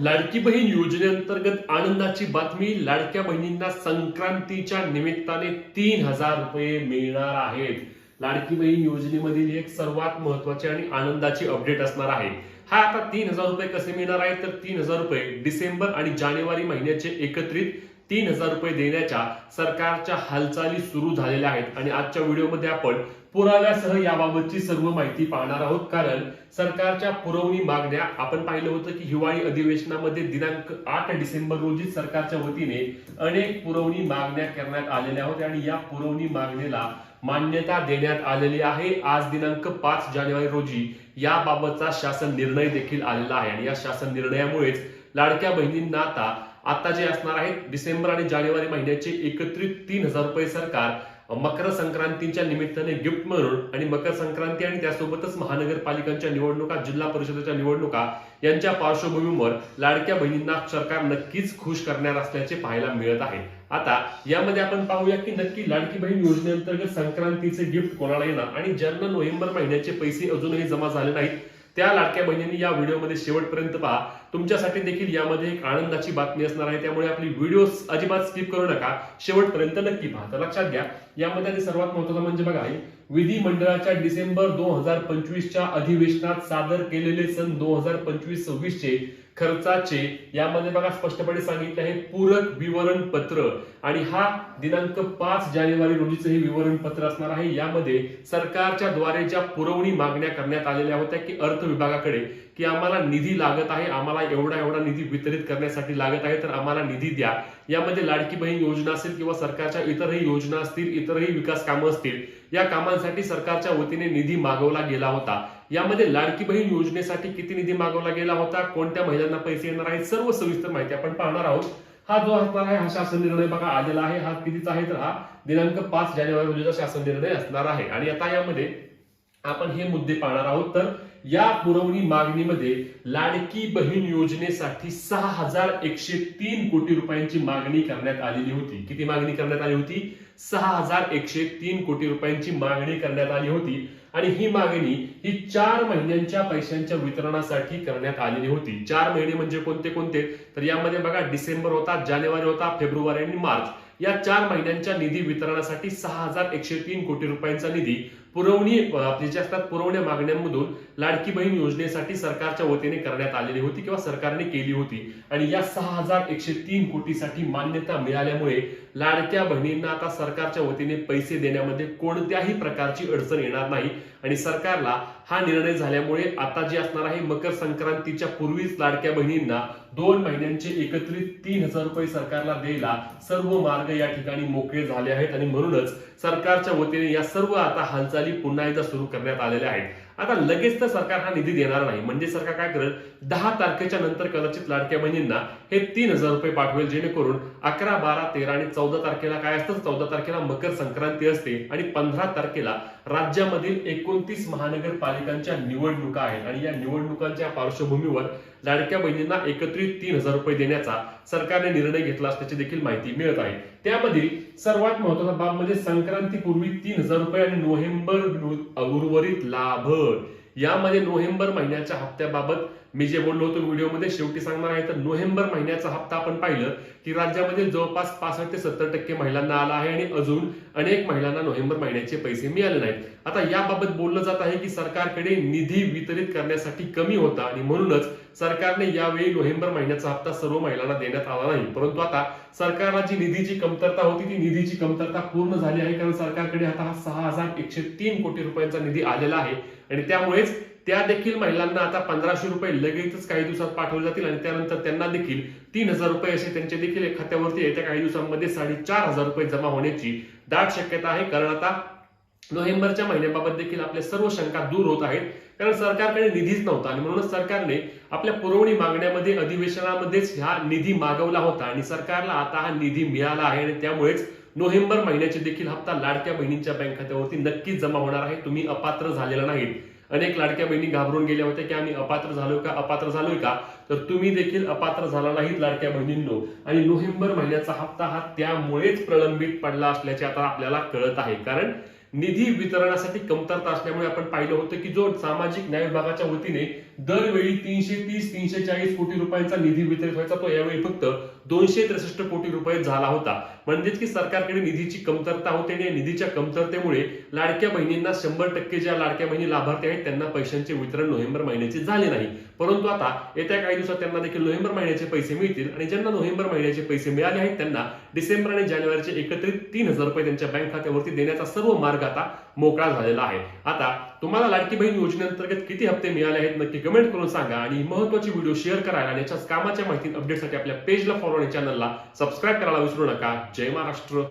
लाडकी बहीण योजनेअंतर्गत आनंदाची बातमी लाडक्या बहिणींना संक्रांतीच्या निमित्ताने तीन हजार रुपये मिळणार आहेत. लाडकी बहीण योजनेमधील एक सर्वात महत्वाची आणि आनंदाची अपडेट असणार आहे. हा आता तीन हजार रुपये कसे मिळणार आहे? तर तीन हजार रुपये डिसेंबर आणि जानेवारी महिन्याचे एकत्रित तीन हजार रुपये देण्याच्या सरकारच्या हालचाली सुरू झालेल्या आहेत. आणि आजच्या व्हिडिओमध्ये आपण पुराव्यासह याबाबतची सर्व माहिती पाहणार आहोत. कारण सरकारच्या पुरवणी मागण्या आपण पाहिलं होतं की हिवाळी अधिवेशनामध्ये दिनांक आठ डिसेंबर रोजी सरकारच्या वतीने अनेक पुरवणी मागण्या करण्यात आलेल्या होत्या आणि या पुरवणी मागणीला मान्यता देण्यात आलेली आहे. आज दिनांक पाच जानेवारी रोजी याबाबतचा शासन निर्णय देखील आलेला आहे. आणि या शासन निर्णयामुळेच लाडक्या बहिणींना आता आता जे असणार आहेत डिसेंबर आणि जानेवारी महिन्याचे एकत्रित तीन हजार रुपये सरकार मकर संक्रांतीच्या निमित्ताने गिफ्ट म्हणून आणि मकर संक्रांती आणि त्यासोबतच महानगरपालिकांच्या निवडणुका जिल्हा परिषदेच्या निवडणुका यांच्या पार्श्वभूमीवर लाडक्या बहिणींना सरकार नक्कीच खुश करणार असल्याचे पाहायला मिळत आहे. आता यामध्ये आपण पाहूया की नक्की लाडकी बहीण योजनेअंतर्गत संक्रांतीचे गिफ्ट कोणाला येणार? आणि ज्यांना नोव्हेंबर महिन्याचे पैसे अजूनही जमा झाले नाहीत त्या लाडक्या बहिणींनी या व्हिडिओमध्ये शेवटपर्यंत पहा. तुमच्यासाठी देखील यामध्ये एक आनंदाची बातमी असणार आहे. त्यामुळे आपली व्हिडिओ अजिबात स्किप करू नका. शेवटपर्यंत नक्की पहा. तर लक्षात घ्या यामध्ये आधी सर्वात महत्वाचं म्हणजे बघा हे विधिमंडळाच्या डिसेंबर दोन हजार पंचवीसच्या अधिवेशनात सादर केलेले सन दोन हजार पंचवीस सव्वीसचे खर्चाचे यामध्ये बघा स्पष्टपणे सांगितले आहे पूरक विवरण पत्र आणि हा दिनांक पाच जानेवारी रोजीचं हे विवरण पत्र असणार आहे. यामध्ये सरकारच्या द्वारे ज्या पुरवणी मागण्या करण्यात आलेल्या होत्या की अर्थ विभागाकडे की आम्हाला निधी लागत आहे आम्हाला एवढा एवढा निधी वितरित करण्यासाठी लागत आहे तर आम्हाला निधी द्या. यामध्ये लाडकी बहीण योजना असेल किंवा सरकारच्या इतरही योजना असतील इतरही विकास कामं असतील या कामांसाठी सरकारच्या वतीने निधी मागवला गेला होता. यामध्ये लाडकी बहीण योजनेसाठी किती निधी मागवला गेला होता? कोणत्या महिलांना पैसे येणार आहेत? सर्व सविस्तर माहिती आपण पाहणार आहोत. हा जो असणार आहे हा शासन निर्णय बघा आलेला आहे. हा कितीचा आहे तर हा दिनांक पाच जानेवारी रोजीचा शासन निर्णय असणार आहे. आणि आता यामध्ये आपण हे मुद्दे पाहणार आहोत. तर या पुरवणी मागणीमध्ये लाडकी बहीण योजनेसाठी सहा हजार एकशे तीन कोटी रुपयांची मागणी करण्यात आलेली होती. किती मागणी करण्यात आली होती? सहा हजार एकशे तीन कोटी रुपयांची मागणी करण्यात आली होती. आणि ही मागणी ही चार महिन्यांच्या पैशांच्या वितरणासाठी करण्यात आलेली होती. चार महिने म्हणजे कोणते कोणते? तर यामध्ये बघा डिसेंबर होता जानेवारी होता फेब्रुवारी आणि मार्च. या चार महिन्यांच्या निधी वितरणासाठी सहा हजार एकशे तीन कोटी रुपयांचा निधी पुरवणी आपली जे असतात पुरवण्या मागण्यांमधून लाडकी बहीण योजनेसाठी सरकारच्या वतीने करण्यात आलेली होती किंवा सरकारने केली होती. आणि या सहा हजार एकशे तीन कोटीसाठी मान्यता मिळाल्यामुळे लाडक्या बहिणींना आता सरकारच्या वतीने पैसे देण्यामध्ये कोणत्याही प्रकारची अडचण येणार नाही. आणि सरकारला हा निर्णय झाल्यामुळे आता जे असणार आहे मकर संक्रांतीच्या पूर्वीच लाडक्या बहिणींना दोन महिन्यांचे एकत्रित तीन हजार रुपये सरकारला द्यायला सर्व मार्ग या ठिकाणी मोकळे झाले आहेत. आणि म्हणूनच सरकारच्या वतीने या सर्व आता हालचाली पुन्हा एकदा सुरू करण्यात आलेल्या आहेत. आता लगेच तर सरकार हा निधी देणार नाही. म्हणजे सरकार काय करेल? दहा तारखेच्या नंतर कदाचित लाडक्या बहिणींना हे तीन हजार रुपये पाठवेल जेणेकरून अकरा बारा तेरा आणि चौदा तारखेला काय असतं? चौदा तारखेला मकर संक्रांती असते आणि पंधरा तारखेला राज्यामधील एकोणतीस महानगरपालिकांच्या निवडणुका आहेत. आणि या निवडणुकांच्या पार्श्वभूमीवर लाडक्या बहिणींना एकत्रित तीन हजार रुपये देण्याचा सरकारने निर्णय घेतला असल्याची देखील माहिती मिळत आहे. त्यामधील सर्वात महत्त्वाचा बाब म्हणजे संक्रांतीपूर्वी तीन हजार रुपये आणि नोव्हेंबर उर्वरित लाभ. यामध्ये नोव्हेंबर महिन्याच्या हप्त्याबाबत मी जे बोललो होतो व्हिडिओमध्ये शेवटी सांगणार आहे तर नोव्हेंबर महिन्याचा हप्ता आपण पाहिलं की राज्यामध्ये जवळपास पासष्ट ते सत्तर टक्के महिलांना आला आहे आणि अजून अनेक महिलांना नोव्हेंबर महिन्याचे पैसे मिळाले नाहीत. आता याबाबत बोललं जात आहे की सरकारकडे निधी वितरित करण्यासाठी कमी होता आणि म्हणूनच सरकारने यावेळी नोव्हेंबर महिन्याचा हप्ता सर्व महिलांना देण्यात आला नाही. परंतु आता सरकारला जी निधीची कमतरता होती ती निधीची कमतरता पूर्ण झाली आहे कारण सरकारकडे आता हा सहा हजार एकशे तीन कोटी रुपयांचा निधी आलेला आहे. आणि त्यामुळेच त्या देखील महिलांना आता पंधराशे रुपये लगेचच काही दिवसात पाठवले जातील आणि त्यानंतर त्यांना देखील तीन हजार रुपये असे त्यांचे देखील खात्यावरती येत्या काही दिवसांमध्ये साडेचार हजार रुपये जमा होण्याची दाट शक्यता आहे. कारण आता नोव्हेंबरच्या महिन्याबाबत देखील आपल्या सर्व शंका दूर होत आहेत. कारण सरकारकडे निधीच नव्हता आणि म्हणूनच सरकारने आपल्या पुरवणी मागण्यामध्ये अधिवेशनामध्येच हा निधी मागवला होता आणि सरकारला आता हा निधी मिळाला आहे आणि त्यामुळेच नोव्हेंबर महिन्याचे देखील हप्ता लाडक्या बहिणींच्या बँक खात्यावरती नक्कीच जमा होणार आहे. तुम्ही अपात्र झालेला नाहीत. अनेक लाडक्या बहिणी घाबरून गेल्या होत्या की आम्ही अपात्र झालो का? अपात्र झालोय का? तर तुम्ही देखील अपात्र झाला नाहीत लाडक्या बहिणींनो. आणि नोव्हेंबर महिन्याचा हप्ता हा त्यामुळेच प्रलंबित पडला असल्याचे आता आपल्याला कळत आहे. कारण निधी वितरणासाठी कमतरता असल्यामुळे आपण पाहिलं होतं की जो सामाजिक न्याय विभागाच्या वतीने दरवेळी तीनशे तीस तीनशे चाळीस कोटी रुपयांचा निधी वितरित व्हायचा. तो यावेळी फक्त दोनशे त्रेसष्ट कोटी रुपये झाला होता. म्हणजेच की सरकारकडे निधीची कमतरता होते आणि या निधीच्या कमतरतेमुळे लाडक्या बहिणींना शंभर टक्के ज्या लाडक्या बहिणी लाभार्थी आहेत त्यांना पैशांचे वितरण नोव्हेंबर महिन्याचे झाले नाही. परंतु आता येत्या काही दिवसात त्यांना देखील नोव्हेंबर महिन्याचे पैसे मिळतील आणि ज्यांना नोव्हेंबर महिन्याचे पैसे मिळाले आहेत त्यांना डिसेंबर आणि जानेवारीचे एकत्रित तीन हजार रुपये त्यांच्या बँक खात्यावरती देण्याचा सर्व मार्ग आता मोकळा झालेला आहे. आता तुम्हाला लाडकी बहीण योजनेअंतर्गत किती हप्ते मिळाले आहेत नक्की कमेंट करून सांगा आणि महत्वाची व्हिडिओ शेअर करायला आणि याच्याच कामाच्या माहिती अपडेटसाठी आपल्या पेजला फॉलो आणि चॅनलला सबस्क्राईब करायला विसरू नका. जय महाराष्ट्र.